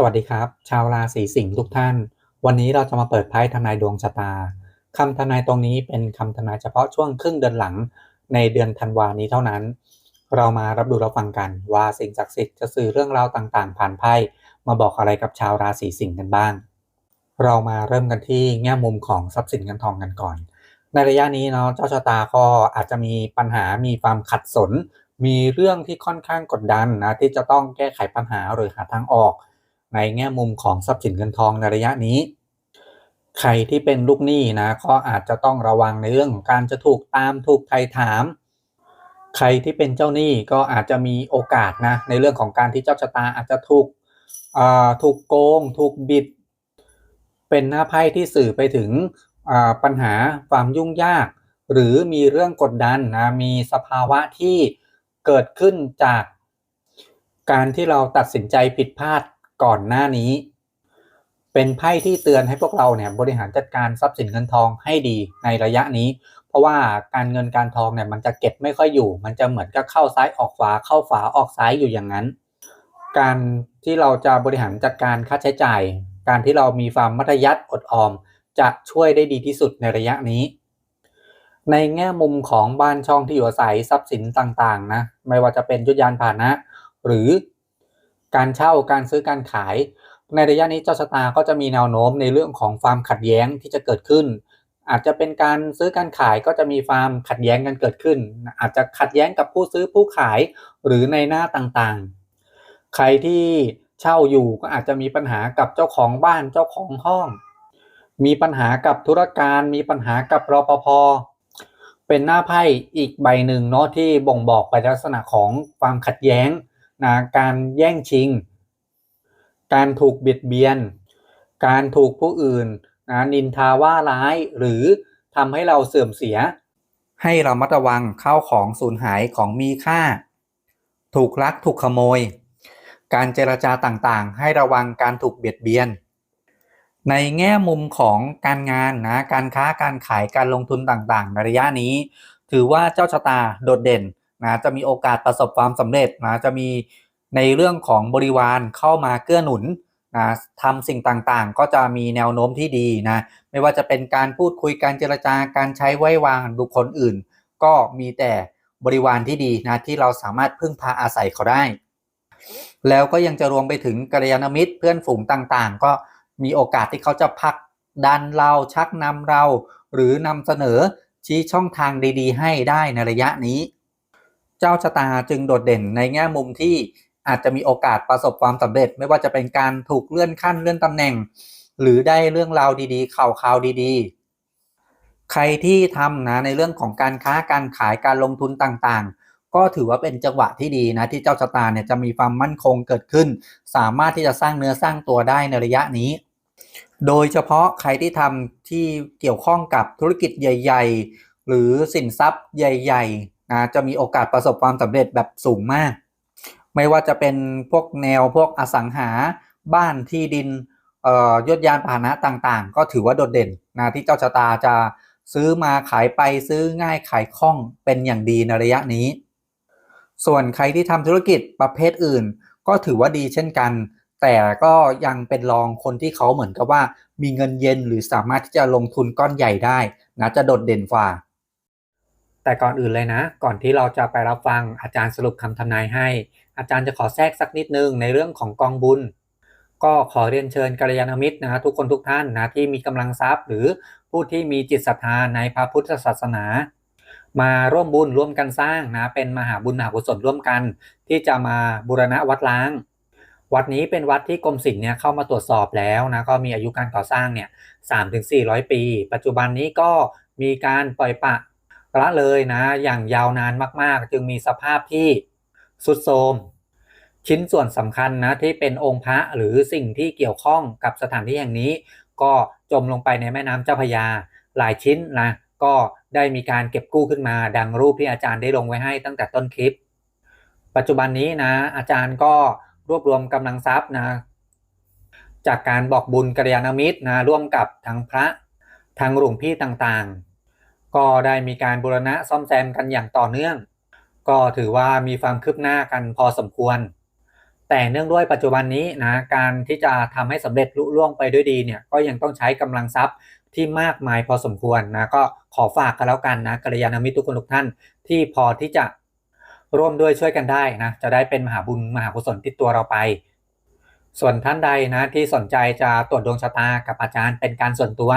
สวัสดีครับ ชาวราศีสิงห์ทุกท่าน วันนี้เราจะมาเปิดไพ่ทำนายดวงชะตาคำทำนายตรงนี้เป็นคำทำนายเฉพาะช่วงครึ่งเดือนหลังในเดือนธันวานี้เท่านั้น เรามารับดูรับฟังกันว่าสิ่งศักดิ์สิทธิ์จะสื่อเรื่องราวต่างๆ ผ่านไพ่มาบอกอะไรกับชาวราศีสิงห์กันบ้าง เรามาเริ่มกันที่แง่มุมของทรัพย์สินเงินทองกันก่อน ในระยะนี้เนาะเจ้าชะตาก็อาจจะมีปัญหามีความขัดสน มีเรื่องที่ค่อนข้างกดดันนะที่จะต้องแก้ไขปัญหาหรือหาทางออก ในแง่มุมของทรัพย์สินเงินทองในระยะนี้ ใครที่เป็นลูกหนี้นะก็อาจจะต้องระวังในเรื่องของการจะถูกตามถูกไถ่ถาม ใครที่เป็นเจ้าหนี้ก็อาจจะมีโอกาสนะในเรื่องของการที่เจ้าชะตาอาจจะถูกถูกโกง ถูกบิด เป็นหน้าไพ่ที่สื่อไปถึงปัญหาความยุ่งยาก หรือมีเรื่องกดดันนะมีสภาวะที่เกิดขึ้นจากการที่เราตัดสินใจผิดพลาด ก่อนหน้านี้ เป็นไพ่ที่เตือนให้พวกเราเนี่ยบริหารจัดการทรัพย์สินเงินทองให้ดีในระยะนี้ เพราะว่าการเงินการทองเนี่ยมันจะเก็บไม่ค่อยอยู่ มันจะเหมือนกับเข้าซ้ายออกขวาเข้าฝาออกซ้ายอยู่อย่างนั้น การที่เราจะบริหารจัดการค่าใช้จ่าย การที่เรามีความมัธยัติอดออม จะช่วยได้ดีที่สุดในระยะนี้ในแง่มุมของบ้านช่องที่อยู่อาศัยทรัพย์สินต่างๆนะไม่ว่าจะเป็นยุทธยานพาหนะ หรือ การเช่าการซื้อการขาย ในระยะนี้เจ้าชะตาก็จะมีแนวโน้มในเรื่องของความขัดแย้งที่จะเกิดขึ้น อาจจะเป็นการซื้อการขายก็จะมีความขัดแย้งกันเกิดขึ้น อาจจะขัดแย้งกับผู้ซื้อผู้ขายหรือในหน้าต่างๆ ใครที่เช่าอยู่ก็อาจจะมีปัญหากับเจ้าของบ้านเจ้าของห้อง มีปัญหากับธุรการ มีปัญหากับรปภเป็นหน้าไพ่อีกใบหนึ่งเนาะที่บ่งบอกไปลักษณะของความขัดแย้ง นะการแย่งชิง การถูกเบียดเบียน การถูกผู้อื่นนะนินทาว่าร้ายหรือทำให้เราเสื่อมเสีย ให้เรามัดระวังเข้าของสูญหายของมีค่า ถูกลักถูกขโมย การเจรจาต่างๆ ให้ระวังการถูกเบียดเบียน ในแง่มุมของการงานนะการค้าการขายการลงทุนต่างๆ ในระยะนี้ ถือว่าเจ้าชะตาโดดเด่น นะจะมีโอกาสประสบความสำเร็จนะจะมีในเรื่องของบริวารเข้ามาเกื้อหนุนนะทำสิ่งต่างๆ ก็จะมีแนวโน้มที่ดีนะไม่ว่าจะเป็นการพูดคุยการเจรจาการใช้ไว้วางบุคคลอื่น ก็มีแต่บริวารที่ดีนะที่เราสามารถพึ่งพาอาศัยเขาได้ แล้วก็ยังจะรวมไปถึงกัลยาณมิตรเพื่อนฝูงต่างๆ ก็มีโอกาสที่เขาจะพักดันเราชักนำเรา หรือนำเสนอชี้ช่องทางดี ๆ ให้ได้ในระยะนี้ เจ้าชะตาจึงโดดเด่นในแง่มุมที่อาจจะมีโอกาสประสบความสำเร็จ ไม่ว่าจะเป็นการถูกเลื่อนขั้นเลื่อนตำแหน่ง หรือได้เรื่องราวดีๆข่าวข่าวดีๆ ใครที่ทำนะในเรื่องของการค้าการขายการลงทุนต่างๆ ก็ถือว่าเป็นจังหวะที่ดีนะที่เจ้าชะตาเนี่ยจะมีความมั่นคงเกิดขึ้น สามารถที่จะสร้างเนื้อสร้างตัวได้ในระยะนี้ โดยเฉพาะใครที่ทำที่เกี่ยวข้องกับธุรกิจใหญ่ ๆ หรือสินทรัพย์ใหญ่ ๆ นะจะมีโอกาสประสบความสำเร็จแบบสูงมาก ไม่ว่าจะเป็นพวกแนวพวกอสังหาบ้านที่ดินยศยานพาหนะต่างๆ ก็ถือว่าโดดเด่นนะที่เจ้าชะตาจะซื้อมาขายไปซื้อง่ายขายคล่องเป็นอย่างดีในระยะนี้ ส่วนใครที่ทำธุรกิจประเภทอื่น ก็ถือว่าดีเช่นกัน แต่ก็ยังเป็นรองคนที่เขาเหมือนกับว่า มีเงินเย็นหรือสามารถที่จะลงทุนก้อนใหญ่ได้นะจะโดดเด่นกว่า แต่ก่อนอื่นเลยนะ ก่อนที่เราจะไปรับฟังอาจารย์สรุปคำทำนายให้ อาจารย์จะขอแทรกสักนิดนึงในเรื่องของกองบุญ ก็ขอเรียนเชิญกัลยาณมิตรนะทุกคนทุกท่านนะที่มีกำลังทรัพย์ หรือผู้ที่มีจิตศรัทธาในพระพุทธศาสนา มาร่วมบุญร่วมกันสร้างนะเป็นมหาบุญมหากุศลร่วมกัน ที่จะมาบูรณะวัดล้าง วัดนี้เป็นวัดที่กรมศิลป์เนี่ยเข้ามาตรวจสอบแล้วนะก็มีอายุการก่อสร้างเนี่ยสามถึงสี่ร้อยปี ปัจจุบันนี้ก็มีการปล่อยปะ ละเลยนะ อย่างยาวนานมากๆ จึงมีสภาพที่สุดโทรมชิ้นส่วนสำคัญนะที่เป็นองค์พระหรือสิ่งที่เกี่ยวข้องกับสถานที่แห่งนี้ ก็จมลงไปในแม่น้ำเจ้าพยา หลายชิ้นนะก็ได้มีการเก็บกู้ขึ้นมา ดังรูปที่อาจารย์ได้ลงไว้ให้ตั้งแต่ต้นคลิป ปัจจุบันนี้นะอาจารย์ก็รวบรวมกำลังทรัพย์นะจากการบอกบุญกัลยาณมิตรนะร่วมกับทางพระทางหลวงพี่ต่างๆ ก็ได้มีการบูรณะซ่อมแซมกันอย่างต่อเนื่อง ก็ถือว่ามีความคืบหน้ากันพอสมควร แต่เนื่องด้วยปัจจุบันนี้นะการที่จะทำให้สำเร็จลุล่วงไปด้วยดีเนี่ยก็ยังต้องใช้กำลังทรัพย์ที่มากมายพอสมควรนะก็ขอฝากกันแล้วกันนะกัลยาณมิตรทุกคนทุกท่านที่พอที่จะร่วมด้วยช่วยกันได้นะจะได้เป็นมหาบุญมหากุศลติดตัวเราไป ส่วนท่านใดนะที่สนใจจะตรวจดวงชะตากับอาจารย์เป็นการส่วนตัว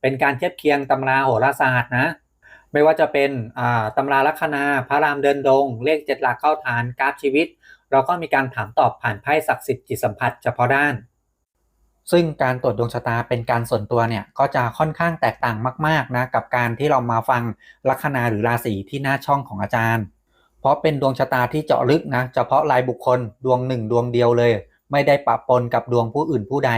เป็นการเทียบเคียงตำราโหราศาสตร์นะไม่ว่าจะเป็นตำราลัคนาพระรามเดินดง เลขเจ็ดหลักเข้าฐานกราฟชีวิต เราก็มีการถามตอบผ่านไพ่ศักดิ์สิทธิ์จิตสัมผัสเฉพาะด้าน ซึ่งการตรวจดวงชะตาเป็นการส่วนตัวเนี่ยก็จะค่อนข้างแตกต่างมากๆนะกับการที่เรามาฟังลัคนาหรือราศีที่หน้าช่องของอาจารย์ เพราะเป็นดวงชะตาที่เจาะลึกนะเฉพาะรายบุคคลดวงหนึ่งดวงเดียวเลย ไม่ได้ปะปนกับดวงผู้อื่นผู้ใด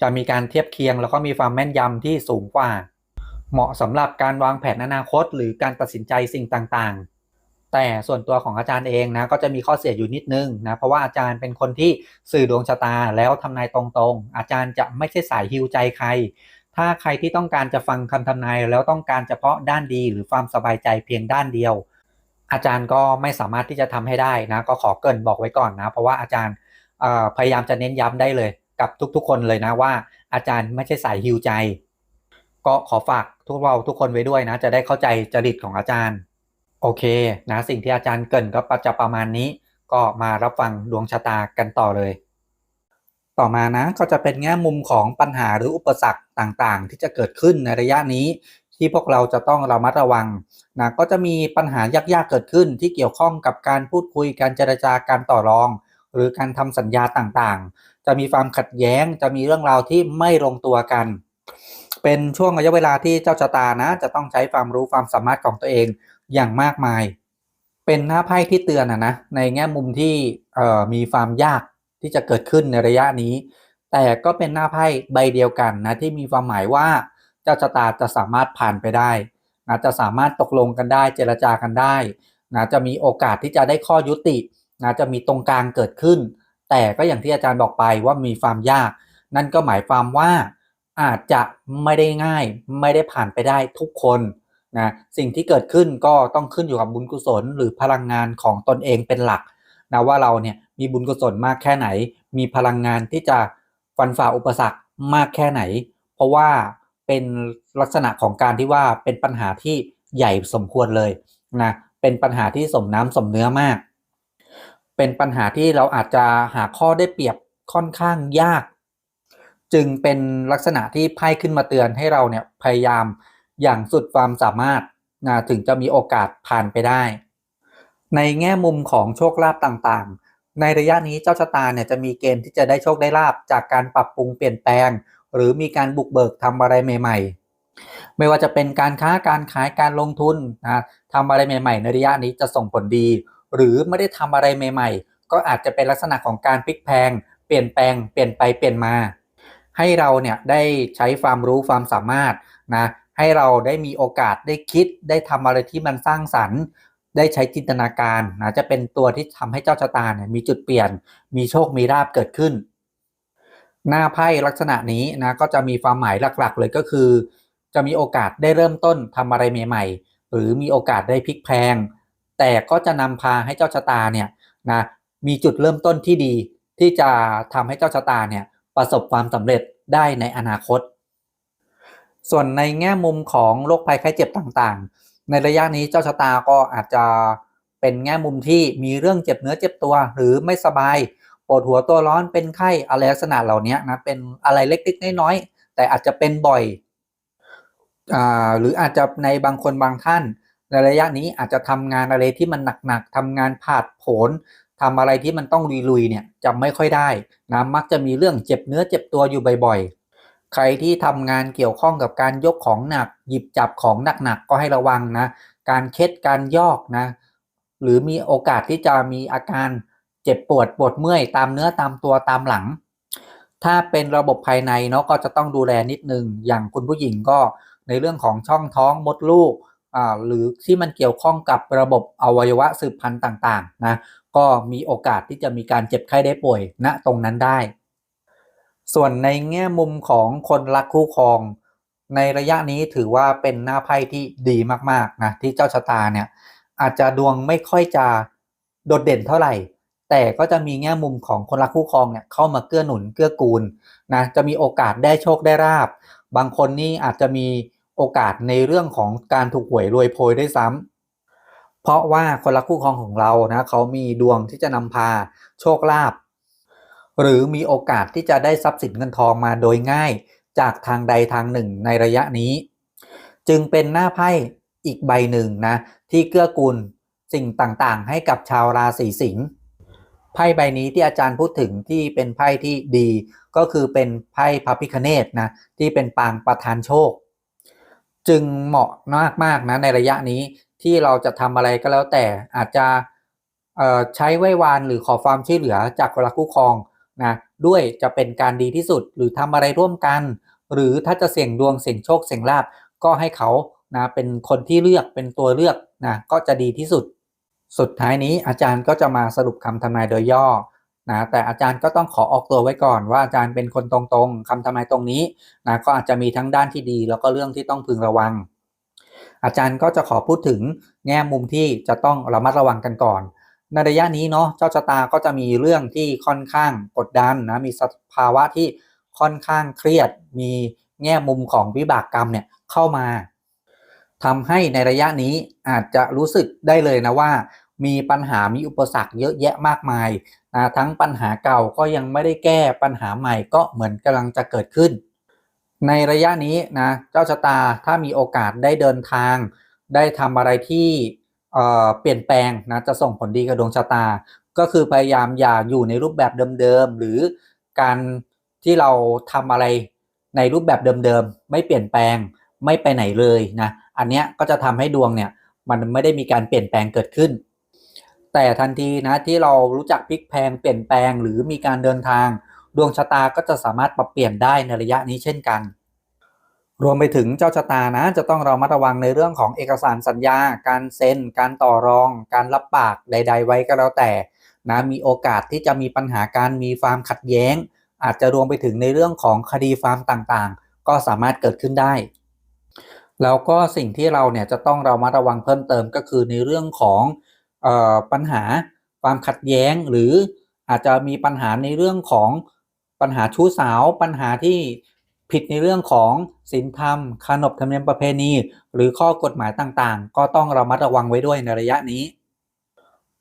จะมีการเทียบเคียงแล้วก็มีความแม่นยำที่สูงกว่า เหมาะสำหรับการวางแผนอนาคต หรือการตัดสินใจสิ่งต่างๆ แต่ส่วนตัวของอาจารย์เองนะก็จะมีข้อเสียอยู่นิดนึงนะเพราะว่าอาจารย์เป็นคนที่สื่อดวงชะตาแล้วทำนายตรงๆ อาจารย์จะไม่ใช่สายฮิวใจใครถ้าใครที่ต้องการจะฟังคำทำนายแล้วต้องการเฉพาะด้านดีหรือความสบายใจเพียงด้านเดียว อาจารย์ก็ไม่สามารถที่จะทำให้ได้นะ ก็ขอเกินบอกไว้ก่อนนะ เพราะว่าอาจารย์ พยายามจะเน้นย้ำได้เลย กับทุกๆ คนเลยนะว่า อาจารย์ไม่ใช่สายฮิวใจ ก็ขอฝากทุกเราทุกคนไว้ด้วยนะ จะได้เข้าใจจริตของอาจารย์ โอเคนะสิ่งที่อาจารย์เกินก็จะประมาณนี้ ก็มารับฟังดวงชะตากันต่อเลย ต่อมานะก็จะเป็นแง่มุมของปัญหาหรืออุปสรรคต่างๆ ที่จะเกิดขึ้นในระยะนี้ที่พวกเราจะต้องระมัดระวังนะก็จะมีปัญหายากๆเกิดขึ้นที่เกี่ยวข้องกับการพูดคุยการเจรจาการต่อรอง หรือการทำสัญญาต่างๆ จะมีความขัดแย้งจะมีเรื่องราวที่ไม่ลงตัวกัน เป็นช่วงระยะเวลาที่เจ้าชะตานะ จะต้องใช้ความรู้ความสามารถของตัวเองอย่างมากมาย เป็นหน้าไพ่ที่เตือนนะนะในแง่มุมที่มีความยากที่จะเกิดขึ้นในระยะนี้ แต่ก็เป็นหน้าไพ่ใบเดียวกันนะที่มีความหมายว่าเจ้าชะตาจะสามารถผ่านไปได้นะจะสามารถตกลงกันได้เจรจากันได้นะจะมีโอกาสที่จะได้ข้อยุติ นะจะมีตรงกลางเกิดขึ้น แต่ก็อย่างที่อาจารย์บอกไปว่ามีความยาก นั่นก็หมายความว่าอาจจะไม่ได้ง่ายไม่ได้ผ่านไปได้ทุกคนนะสิ่งที่เกิดขึ้นก็ต้องขึ้นอยู่กับบุญกุศล หรือพลังงานของตนเองเป็นหลักนะว่าเราเนี่ยมีบุญกุศลมากแค่ไหน มีพลังงานที่จะฟันฝ่าอุปสรรคมากแค่ไหน เพราะว่าเป็นลักษณะของการที่ว่าเป็นปัญหาที่ใหญ่สมควรเลยนะเป็นปัญหาที่สมน้ำสมเนื้อมาก เป็นปัญหาที่เราอาจจะหาข้อได้เปรียบค่อนข้างยาก จึงเป็นลักษณะที่ไพ่ขึ้นมาเตือนให้เราเนี่ยพยายามอย่างสุดความสามารถนะถึงจะมีโอกาสผ่านไปได้ ในแง่มุมของโชคลาภต่างๆ ในระยะนี้เจ้าชะตาเนี่ยจะมีเกณฑ์ที่จะได้โชคได้ลาบจากการปรับปรุงเปลี่ยนแปลง หรือมีการบุกเบิกทำอะไรใหม่ ๆ ไม่ว่าจะเป็นการค้าการขายการลงทุนนะทำอะไรใหม่ ๆ ในระยะนี้จะส่งผลดี หรือไม่ได้ทำอะไรใหม่ๆ ก็อาจจะเป็นลักษณะของการพลิกแพง เปลี่ยนแปลง เปลี่ยนไปเปลี่ยนมา ให้เราเนี่ยได้ใช้ความรู้ความสามารถนะให้เราได้มีโอกาสได้คิดได้ทำอะไรที่มันสร้างสรรค์ ได้ใช้จินตนาการนะจะเป็นตัวที่ทำให้เจ้าชะตาเนี่ยมีจุดเปลี่ยน มีโชคมีราบเกิดขึ้น หน้าไพ่ลักษณะนี้นะก็จะมีความหมายหลักๆ เลยก็คือ จะมีโอกาสได้เริ่มต้นทำอะไรใหม่ ๆ หรือมีโอกาสได้พลิกแพลง แต่ก็จะนำพาให้เจ้าชะตาเนี่ยนะมีจุดเริ่มต้นที่ดีที่จะทำให้เจ้าชะตาเนี่ยประสบความสำเร็จได้ในอนาคต ส่วนในแง่มุมของโรคภัยไข้เจ็บต่างๆ ในระยะนี้เจ้าชะตาก็อาจจะเป็นแง่มุมที่มีเรื่องเจ็บเนื้อเจ็บตัวหรือไม่สบายปวดหัวตัวร้อนเป็นไข้อะไรลักษณะเหล่านี้นะเป็นอะไรเล็กๆน้อยๆแต่อาจจะเป็นบ่อยอหรืออาจจะในบางคนบางท่าน ในระยะนี้อาจจะทำงานอะไรที่มันหนักๆทำงานผาดโผนทำอะไรที่มันต้องลุยๆเนี่ยจะไม่ค่อยได้นะมักจะมีเรื่องเจ็บเนื้อเจ็บตัวอยู่บ่อยๆ ใครที่ทำงานเกี่ยวข้องกับการยกของหนัก หยิบจับของหนักๆก็ให้ระวังนะ การเคล็ดการยอกนะ หรือมีโอกาสที่จะมีอาการเจ็บปวดปวดเมื่อยตามเนื้อตามตัวตามหลัง ถ้าเป็นระบบภายในเนาะก็จะต้องดูแลนิดนึงอย่างคุณผู้หญิงก็ในเรื่องของช่องท้องมดลูก หรือที่มันเกี่ยวข้องกับระบบอวัยวะสืบพันธุ์ต่างๆนะก็มีโอกาสที่จะมีการเจ็บไข้ได้ป่วยณนะตรงนั้นได้ ส่วนในแง่มุมของคนรักคู่ครอง ในระยะนี้ถือว่าเป็นหน้าไพ่ที่ดีมากๆนะที่เจ้าชะตาเนี่ยอาจจะดวงไม่ค่อยจะโดดเด่นเท่าไหร่ แต่ก็จะมีแง่มุมของคนรักคู่ครองเนี่ยเข้ามาเกื้อหนุนเกื้อกูลนะจะมีโอกาสได้โชคได้ราบ บางคนนี่อาจจะมี โอกาสในเรื่องของการถูกหวยรวยโพยได้ซ้ำเพราะว่าคนรักคู่ครองของเรานะเขามีดวงที่จะนำพาโชคลาภหรือมีโอกาสที่จะได้ทรัพย์สินเงินทองมาโดยง่ายจากทางใดทางหนึ่งในระยะนี้ จึงเป็นหน้าไพ่อีกใบหนึ่งนะที่เกื้อกูลสิ่งต่างๆ ให้กับชาวราศีสิงห์ไพ่ใบนี้ที่อาจารย์พูดถึงที่เป็นไพ่ที่ดี ก็คือเป็นไพ่พระพิคเนตนะที่เป็นปางประธานโชค จึงเหมาะมากๆนะในระยะนี้ที่เราจะทำอะไรก็แล้วแต่อาจจะใช้ไหว้วานหรือขอความช่วยเหลือจากคนรักคู่ครองนะด้วยจะเป็นการดีที่สุดหรือทำอะไรร่วมกัน หรือถ้าจะเสี่ยงดวงเสี่ยงโชคเสี่ยงลาบก็ให้เขานะเป็นคนที่เลือกเป็นตัวเลือกนะก็จะดีที่สุด สุดท้ายนี้อาจารย์ก็จะมาสรุปคำทำนายโดยย่อ นะแต่อาจารย์ก็ต้องขอออกตัวไว้ก่อนว่าอาจารย์เป็นคนตรงๆคำทำนายตรงนี้นะก็อาจจะมีทั้งด้านที่ดี แล้วก็เรื่องที่ต้องพึงระวัง อาจารย์ก็จะขอพูดถึงแง่มุมที่จะต้องระมัดระวังกันก่อน ในระยะนี้เนาะเจ้าชะตาก็จะมีเรื่องที่ค่อนข้างกดดันนะมีสภาวะที่ค่อนข้างเครียด มีแง่มุมของวิบากกรรมเนี่ยเข้ามาทำให้ในระยะนี้อาจจะรู้สึกได้เลยนะว่า มีปัญหามีอุปสรรคเยอะแยะมากมาย ทั้งปัญหาเก่าก็ยังไม่ได้แก้ปัญหาใหม่ก็เหมือนกำลังจะเกิดขึ้น ในระยะนี้นะเจ้าชะตาถ้ามีโอกาสได้เดินทาง ได้ทำอะไรที่เปลี่ยนแปลงนะจะส่งผลดีกับดวงชะตา ก็คือพยายามอย่าอยู่ในรูปแบบเดิมๆหรือการที่เราทำอะไรในรูปแบบเดิมๆไม่เปลี่ยนแปลงไม่ไปไหนเลยนะอันเนี้ยก็จะทำให้ดวงเนี่ยมันไม่ได้มีการเปลี่ยนแปลงเกิดขึ้น แต่ทันทีนะที่เรารู้จักพลิกแพงเปลี่ยนแปลงหรือมีการเดินทาง ดวงชะตาก็จะสามารถปรับเปลี่ยนได้ในระยะนี้เช่นกัน รวมไปถึงเจ้าชะตานะ จะต้องเรามาระวังในเรื่องของเอกสารสัญญา การเซ็น การต่อรอง การรับปากใด ๆ ไว้ก็แล้วแต่นะมีโอกาสที่จะมีปัญหาการมีความขัดแย้ง อาจจะรวมไปถึงในเรื่องของคดีฟามต่างๆ ก็สามารถเกิดขึ้นได้ แล้วก็สิ่งที่เราเนี่ยจะต้องเรามาระวังเพิ่มเติมก็คือในเรื่องของ ปัญหาความขัดแย้งหรืออาจจะมีปัญหาในเรื่องของปัญหาชู้สาวปัญหาที่ผิดในเรื่องของศีลธรรมขนบธรรมเนียมประเพณี หรือข้อกฎหมายต่างๆ ก็ต้องระมัดระวังไว้ด้วยในระยะนี้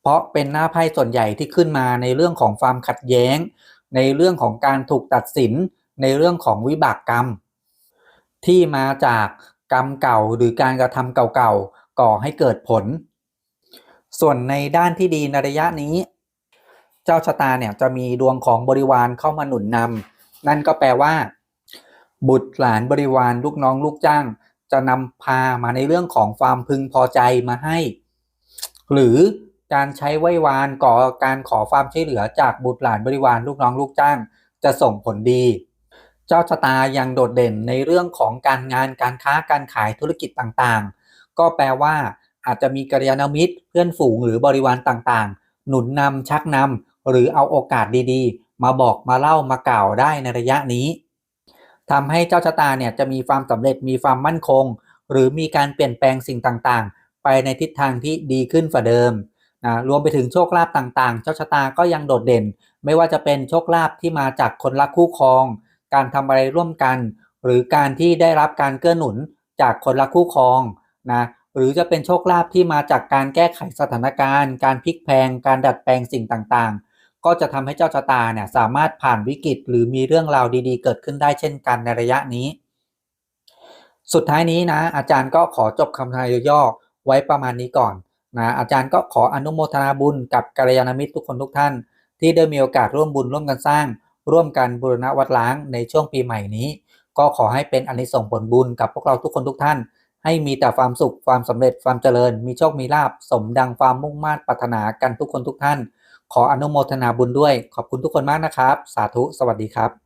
เพราะเป็นหน้าไพ่ส่วนใหญ่ที่ขึ้นมาในเรื่องของความขัดแย้ง ในเรื่องของการถูกตัดสิน ในเรื่องของวิบากกรรม ที่มาจากกรรมเก่าหรือการกระทำเก่าๆก่อให้เกิดผล ส่วนในด้านที่ดีในระยะนี้ เจ้าชะตาเนี่ยจะมีดวงของบริวารเข้ามาหนุนนำนั่นก็แปลว่า บุตรหลานบริวารลูกน้องลูกจ้าง จะนำพามาในเรื่องของความพึงพอใจมาให้ หรือการใช้ไหว้วานก่อการขอความช่วยเหลือจากบุตรหลานบริวารลูกน้องลูกจ้าง จะส่งผลดี เจ้าชะตายังโดดเด่นในเรื่องของการงานการค้าการขายธุรกิจต่างๆ ก็แปลว่า อาจจะมีกัลยาณมิตร เพื่อนฝูงหรือบริวารต่างๆ หนุนนำชักนำหรือเอาโอกาสดีๆ มาบอกมาเล่ามากล่าวได้ในระยะนี้ทำให้เจ้าชะตาเนี่ยจะมีความสำเร็จมีความมั่นคง หรือมีการเปลี่ยนแปลงสิ่งต่างๆ ไปในทิศทางที่ดีขึ้นกว่าเดิมนะรวมไปถึงโชคลาภต่างๆ เจ้าชะตาก็ยังโดดเด่น ไม่ว่าจะเป็นโชคลาภที่มาจากคนรักคู่ครอง การทำอะไรร่วมกัน หรือการที่ได้รับการเกื้อหนุนจากคนรักคู่ครองนะ หรือจะเป็นโชคลาภที่มาจากการแก้ไขสถานการณ์ การพลิกแพงการดัดแปลงสิ่งต่างๆ ก็จะทำให้เจ้าชะตาเนี่ยสามารถผ่านวิกฤต หรือมีเรื่องราวดีๆ เกิดขึ้นได้เช่นกันในระยะนี้ สุดท้ายนี้นะ อาจารย์ก็ขอจบคำทายย่อไว้ประมาณนี้ก่อนนะอาจารย์ก็ขออนุโมทนาบุญกับกัลยาณมิตรทุกคนทุกท่าน ที่ได้มีโอกาสร่วมบุญร่วมกันสร้าง ร่วมกันบูรณะวัดล้างในช่วงปีใหม่นี้ ก็ขอให้เป็นอนิสงส์ผลบุญกับพวกเราทุกคนทุกท่าน ให้มีแต่ความสุขความสำเร็จความเจริญ มีโชคมีลาบสมดังความมุ่งมั่นปรารถนากันทุกคนทุกท่าน ขออนุโมทนาบุญด้วย ขอบคุณทุกคนมากนะครับ สาธุ สวัสดีครับ